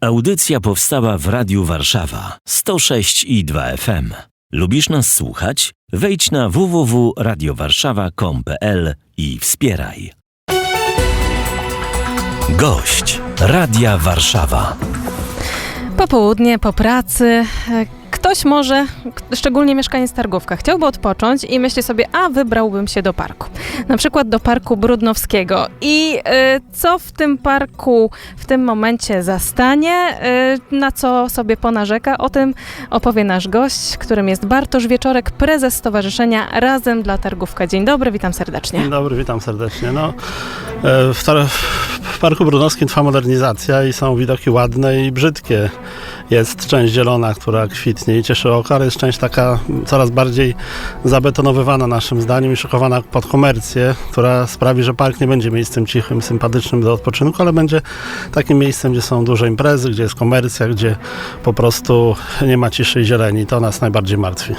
Audycja powstała w Radiu Warszawa 106 i 2 FM. Lubisz nas słuchać? Wejdź na www.radiowarszawa.com.pl i wspieraj. Gość Radia Warszawa. Popołudnie, po pracy. Ktoś może, szczególnie mieszkaniec Targówka, chciałby odpocząć i myśli sobie, a wybrałbym się do parku. Na przykład do Parku Brudnowskiego. I e, co w tym parku w tym momencie zastanie, e, na co sobie ponarzeka, o tym opowie nasz gość, którym jest Bartosz Wieczorek, prezes Stowarzyszenia Razem dla Targówka. Dzień dobry, witam serdecznie. Dzień dobry, witam serdecznie. No, e, w, w Parku Brudnowskim trwa modernizacja i są widoki ładne i brzydkie. Jest część zielona, która kwitnie i cieszy oko, ale jest część taka coraz bardziej zabetonowywana naszym zdaniem i szykowana pod komercję, która sprawi, że park nie będzie miejscem cichym, sympatycznym do odpoczynku, ale będzie takim miejscem, gdzie są duże imprezy, gdzie jest komercja, gdzie po prostu nie ma ciszy i zieleni. To nas najbardziej martwi.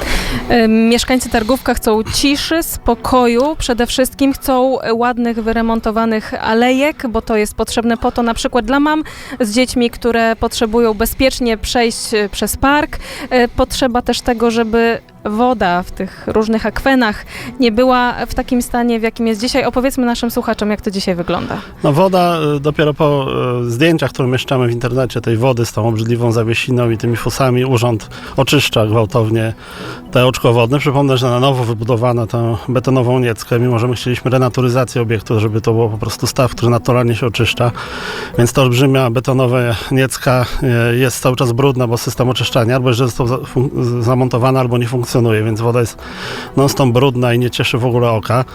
Mieszkańcy Targówka chcą ciszy, spokoju, przede wszystkim chcą ładnych, wyremontowanych alejek, bo to jest potrzebne po to na przykład dla mam z dziećmi, które potrzebują bezpiecznie przejść e, przez park. E, Potrzeba też tego, żeby woda w tych różnych akwenach nie była w takim stanie, w jakim jest dzisiaj. Opowiedzmy naszym słuchaczom, jak to dzisiaj wygląda. No woda y, dopiero po y, zdjęciach, które mieszczamy w internecie, tej wody z tą obrzydliwą zawiesiną i tymi fusami, urząd oczyszcza gwałtownie te oczko wodne. Przypomnę, że na nowo wybudowano tę betonową nieckę, mimo że my chcieliśmy renaturyzację obiektu, żeby to było po prostu staw, który naturalnie się oczyszcza. Więc ta olbrzymia betonowa niecka y, jest cały czas brudna, bo system oczyszczania albo że został zamontowany, albo nie funkcjonuje, więc woda jest non-stop brudna i nie cieszy w ogóle oka.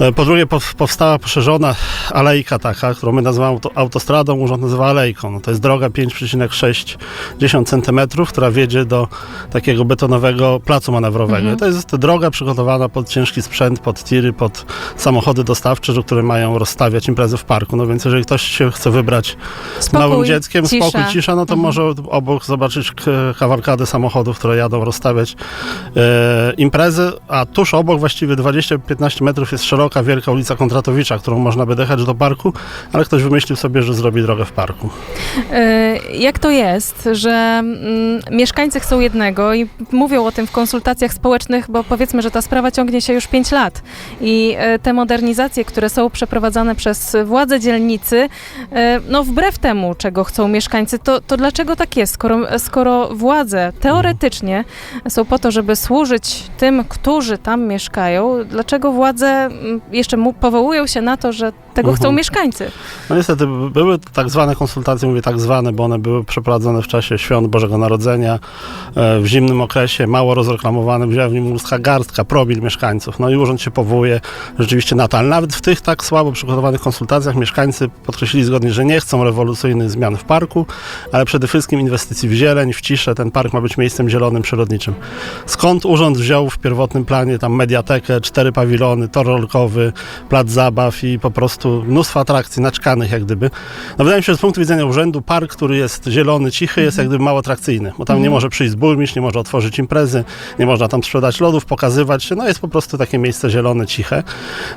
E, Po drugie, pow- powstała poszerzona alejka taka, którą my nazywamy auto, autostradą, urząd nazywa alejką. No to jest droga 5,6 cm, która wiedzie do takiego betonowego placu manewrowego. Mhm. To jest droga przygotowana pod ciężki sprzęt, pod tiry, pod samochody dostawcze, które mają rozstawiać imprezy w parku. No więc jeżeli ktoś się chce wybrać z małym dzieckiem, cisza. spokój, cisza, no to Mhm. może obok zobaczyć k- kawalkadę samochodów, które jadą rozstawiać e, imprezy, a tuż obok, właściwie 20-15 metrów jest szeroka, wielka ulica Kontratowicza, którą można by dojechać do parku, ale ktoś wymyślił sobie, że zrobi drogę w parku. E, Jak to jest, że mm, mieszkańcy chcą jednego i mówią o tym w konsultacjach społecznych, bo powiedzmy, że ta sprawa ciągnie się już 5 lat i e, te modernizacje, które są przeprowadzane przez władze dzielnicy, e, no wbrew temu, czego chcą mieszkańcy, to, to dlaczego tak jest, skoro, skoro władze teoretycznie są po to, żeby służyć tym, którzy tam mieszkają, dlaczego władze mm, jeszcze mu powołują się na to, że tego chcą Mhm. mieszkańcy? No niestety były tak zwane konsultacje, mówię tak zwane, bo one były przeprowadzone w czasie świąt Bożego Narodzenia, e, w zimnym okresie, mało rozreklamowane, wzięła w nim ludzka garstka, promil mieszkańców. No i urząd się powołuje rzeczywiście na to, ale nawet w tych tak słabo przygotowanych konsultacjach mieszkańcy podkreślili zgodnie, że nie chcą rewolucyjnych zmian w parku, ale przede wszystkim inwestycji w zieleń, w ciszę. Ten park ma być miejscem zielonym, przyrodniczym. Skąd urząd wziął w pierwotnym planie tam mediatekę, cztery pawilony, tor rolkowy, plac zabaw i po prostu mnóstwo atrakcji naczkanych jak gdyby. No wydaje mi się, że z punktu widzenia urzędu park, który jest zielony, cichy, jest jak gdyby mało atrakcyjny, bo tam nie może przyjść burmistrz, nie może otworzyć imprezy, nie można tam sprzedać lodów, pokazywać się, no jest po prostu takie miejsce zielone, ciche.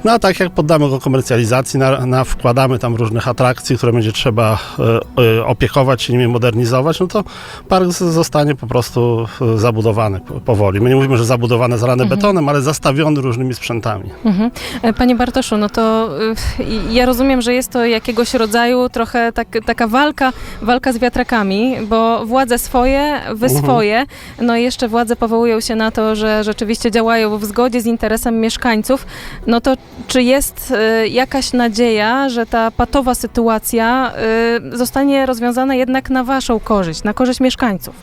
No a tak jak poddamy go komercjalizacji, na, na wkładamy tam różnych atrakcji, które będzie trzeba e, e, opiekować się nimi, modernizować, no to park zostanie po prostu e, zabudowany po- powoli. My nie mówimy, że zabudowany zalany betonem, ale zastawiony różnymi sprzętami. Mhm. Panie Bartoszu, no to ja rozumiem, że jest to jakiegoś rodzaju trochę tak, taka walka, walka z wiatrakami, bo władze swoje, wy Mhm. swoje, no i jeszcze władze powołują się na to, że rzeczywiście działają w zgodzie z interesem mieszkańców. No to czy jest y, jakaś nadzieja, że ta patowa sytuacja y, zostanie rozwiązana jednak na waszą korzyść, na korzyść mieszkańców?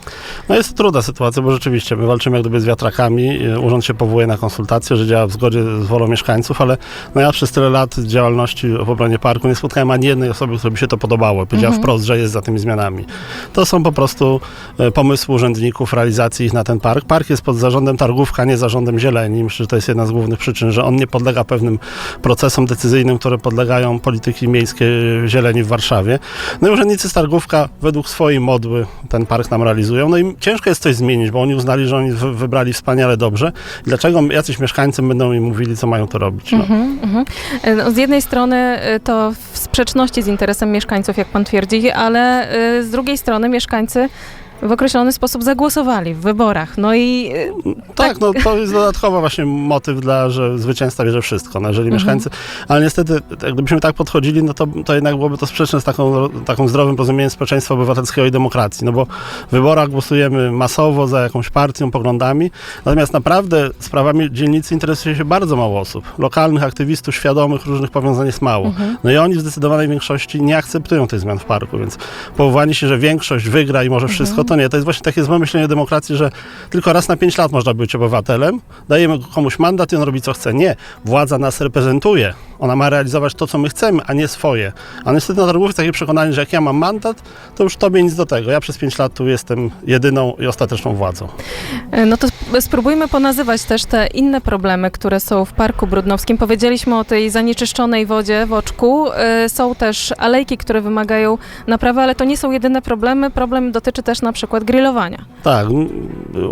No jest to trudna sytuacja, bo rzeczywiście my walczymy jak gdyby z wiatrakami. y, Urząd się powołuje na konsultacje, że działa w zgodzie z wolą mieszkańców, ale no ja przez tyle lat działalności w obronie parku nie spotkałem ani jednej osoby, której by się to podobało. Powiedziała Mhm. wprost, że jest za tymi zmianami. To są po prostu e, pomysły urzędników, realizacji ich na ten park. Park jest pod zarządem targówka, nie zarządem zieleni. Myślę, że to jest jedna z głównych przyczyn, że on nie podlega pewnym procesom decyzyjnym, które podlegają polityki miejskiej zieleni w Warszawie. No i urzędnicy z targówka według swojej modły ten park nam realizują. No i ciężko jest coś zmienić, bo oni uznali, że oni wy- wybrali wspaniale dobrze. Dlaczego jacyś mieszkańcy będą im mówili, co mają to robić? No. Mhm, mhm. E, No, z jednej strony strony y, to w sprzeczności z interesem mieszkańców, jak pan twierdzi, ale y, z drugiej strony mieszkańcy w określony sposób zagłosowali w wyborach. No i y, Tak, no to jest dodatkowy właśnie motyw dla, że zwycięzca bierze wszystko. No, jeżeli Mhm. mieszkańcy, ale niestety, tak, gdybyśmy tak podchodzili, no to, to jednak byłoby to sprzeczne z taką, taką zdrowym rozumieniem społeczeństwa obywatelskiego i demokracji. No bo w wyborach głosujemy masowo za jakąś partią, poglądami, natomiast naprawdę sprawami dzielnicy interesuje się bardzo mało osób. Lokalnych aktywistów, świadomych różnych powiązań jest mało. Mhm. No i oni w zdecydowanej większości nie akceptują tych zmian w parku, więc powołanie się, że większość wygra i może wszystko, to nie. To jest właśnie takie złe myślenie demokracji, że tylko raz na pięć lat można być obywatelem, dajemy komuś mandat i on robi co chce. Nie. Władza nas reprezentuje. Ona ma realizować to, co my chcemy, a nie swoje. A niestety na targówce takie przekonanie, że jak ja mam mandat, to już tobie nic do tego. Ja przez pięć lat tu jestem jedyną i ostateczną władzą. y, no to sp- spróbujmy ponazywać też te inne problemy, które są w Parku Brudnowskim. Powiedzieliśmy o tej zanieczyszczonej wodzie w oczku. Y, Są też alejki, które wymagają naprawy, ale to nie są jedyne problemy. Problem dotyczy też na przykład grillowania. Tak,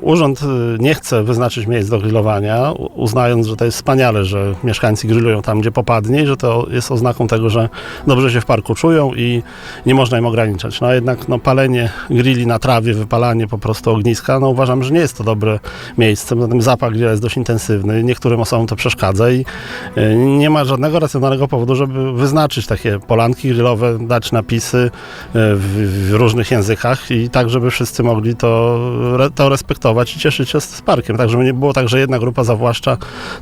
urząd y, nie chce wyznaczyć miejsc do grillowania, uznając, że to jest wspaniale, że mieszkańcy grillują tam, gdzie popadnie i że to jest oznaką tego, że dobrze się w parku czują i nie można im ograniczać. No a jednak no, palenie grilli na trawie, wypalanie po prostu ogniska, no uważam, że nie jest to dobre miejsce. Zatem zapach grilla jest dość intensywny, niektórym osobom to przeszkadza i y, nie ma żadnego racjonalnego powodu, żeby wyznaczyć takie polanki grillowe, dać napisy y, w, w różnych językach i tak, żeby wszyscy mogli to, to respektować i cieszyć się z, z parkiem. Tak, żeby nie było tak, że jedna grupa zawłaszcza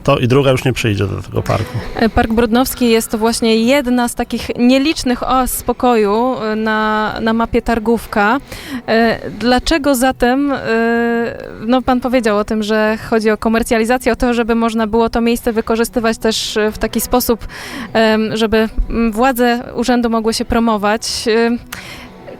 to i druga już nie przyjdzie do tego parku. E, Park Brudnowski jest to właśnie jedna z takich nielicznych oaz spokoju e, na, na mapie Targówka. E, Dlaczego zatem, e, no pan powiedział o tym, że chodzi o komercjalizację, o to, żeby można było to miejsce wykorzystywać też w taki sposób, żeby władze urzędu mogły się promować.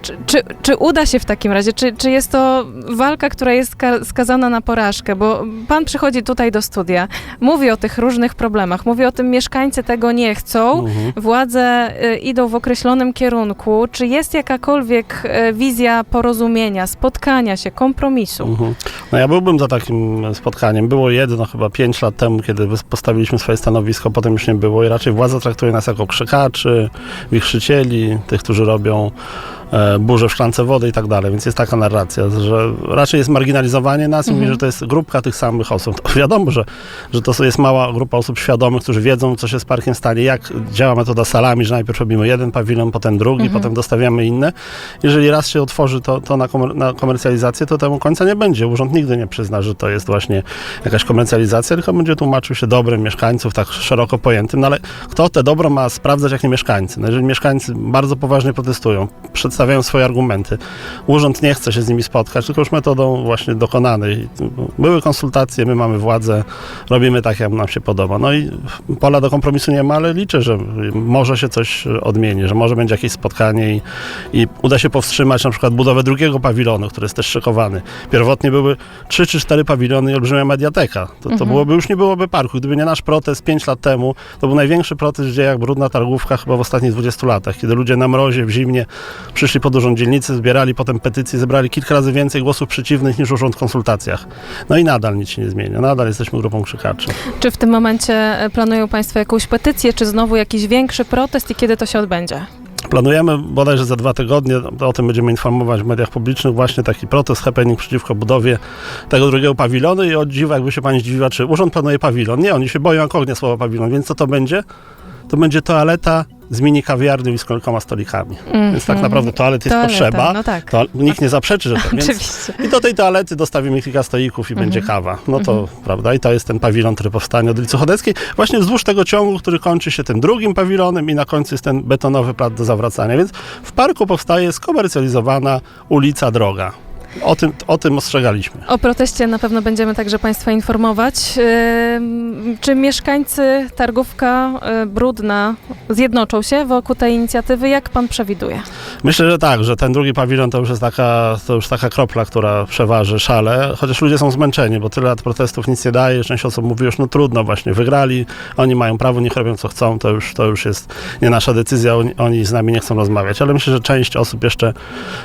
Czy, czy, czy uda się w takim razie? Czy, czy jest to walka, która jest ska- skazana na porażkę? Bo pan przychodzi tutaj do studia, mówi o tych różnych problemach, mówi o tym, mieszkańcy tego nie chcą, Mhm. władze y, idą w określonym kierunku. Czy jest jakakolwiek y, wizja porozumienia, spotkania się, kompromisu? Mhm. No ja byłbym za takim spotkaniem. Było jedno chyba pięć lat temu, kiedy postawiliśmy swoje stanowisko, potem już nie było i raczej władza traktuje nas jako krzykaczy, wichrzycieli, tych, którzy robią burze w szklance wody i tak dalej, więc jest taka narracja, że raczej jest marginalizowanie nas i Mhm. mówi, że to jest grupka tych samych osób. To wiadomo, że, że to jest mała grupa osób świadomych, którzy wiedzą, co się z parkiem stanie, jak działa metoda salami, że najpierw robimy jeden pawilon, potem drugi, Mhm. potem dostawiamy inne. Jeżeli raz się otworzy to, to na, komer- na komercjalizację, to temu końca nie będzie. Urząd nigdy nie przyzna, że to jest właśnie jakaś komercjalizacja, tylko będzie tłumaczył się dobrem mieszkańców, tak szeroko pojętym. No ale kto te dobro ma sprawdzać, jak nie mieszkańcy? No jeżeli mieszkańcy bardzo poważnie protestują, przedstawiają swoje argumenty, urząd nie chce się z nimi spotkać, tylko już metodą właśnie dokonanej. Były konsultacje, my mamy władzę, robimy tak, jak nam się podoba. No i pola do kompromisu nie ma, ale liczę, że może się coś odmieni, że może będzie jakieś spotkanie i, i uda się powstrzymać na przykład budowę drugiego pawilonu, który jest też szykowany. Pierwotnie były trzy czy cztery pawilony i olbrzymia mediateka. To, to Mhm. byłoby, już nie byłoby parku. Gdyby nie nasz protest pięć lat temu, to był największy protest w dziejach Brudna Targówka chyba w ostatnich 20 latach, kiedy ludzie na mrozie, w zimnie przyszli pod urząd dzielnicy, zbierali potem petycje, zebrali kilka razy więcej głosów przeciwnych niż urząd w konsultacjach. No i nadal nic się nie zmienia. Nadal jesteśmy grupą krzykaczy. Czy w tym momencie e, planują Państwo jakąś petycję, czy znowu jakiś większy protest i kiedy to się odbędzie? Planujemy bodajże za dwa tygodnie, o tym będziemy informować w mediach publicznych, właśnie taki protest, happening przeciwko budowie tego drugiego pawilonu i od dziwa, jakby się pani zdziwiła, czy urząd planuje pawilon. Nie, oni się boją jak ognia słowa pawilon, więc co to będzie? To będzie toaleta z mini kawiarnią i z kilkoma stolikami. Więc tak Mhm. naprawdę toalet jest Toaleta, potrzeba. No tak. To, nikt nie zaprzeczy, że. Więc Oczywiście. I do tej toalety dostawimy kilka stoików i Mhm. będzie kawa. No to, Mhm. prawda, i to jest ten pawilon, który powstanie od ulicy Chodeckiej. Właśnie wzdłuż tego ciągu, który kończy się tym drugim pawilonem i na końcu jest ten betonowy plac do zawracania. Więc w parku powstaje skomercjalizowana ulica, droga. O tym, o tym ostrzegaliśmy. O proteście na pewno będziemy także Państwa informować. Czy mieszkańcy Targówka y, Brudna zjednoczą się wokół tej inicjatywy? Jak Pan przewiduje? Myślę, że tak, że ten drugi pawilon to już jest taka, to już taka kropla, która przeważy szale, chociaż ludzie są zmęczeni, bo tyle lat protestów nic nie daje. Część osób mówi już, no trudno, właśnie wygrali, oni mają prawo, niech robią co chcą, to już, to już jest nie nasza decyzja, oni, oni z nami nie chcą rozmawiać. Ale myślę, że część osób jeszcze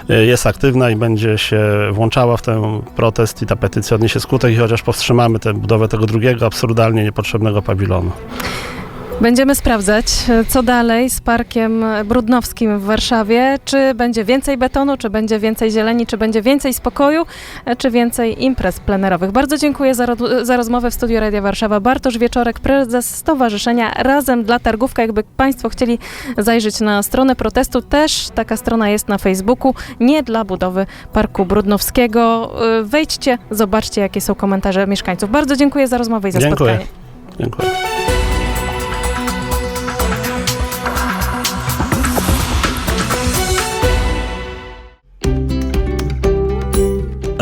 y, jest aktywna i będzie się włączała w ten protest i ta petycja odniesie skutek i chociaż powstrzymamy tę budowę tego drugiego absurdalnie niepotrzebnego pawilonu. Będziemy sprawdzać, co dalej z Parkiem Brudnowskim w Warszawie. Czy będzie więcej betonu, czy będzie więcej zieleni, czy będzie więcej spokoju, czy więcej imprez plenerowych. Bardzo dziękuję za, za rozmowę w studiu Radia Warszawa. Bartosz Wieczorek, prezes Stowarzyszenia Razem dla Targówka. Jakby Państwo chcieli zajrzeć na stronę protestu, też taka strona jest na Facebooku. Nie dla budowy Parku Brudnowskiego. E, Wejdźcie, zobaczcie, jakie są komentarze mieszkańców. Bardzo dziękuję za rozmowę i za Dziękuję. spotkanie. Dziękuję.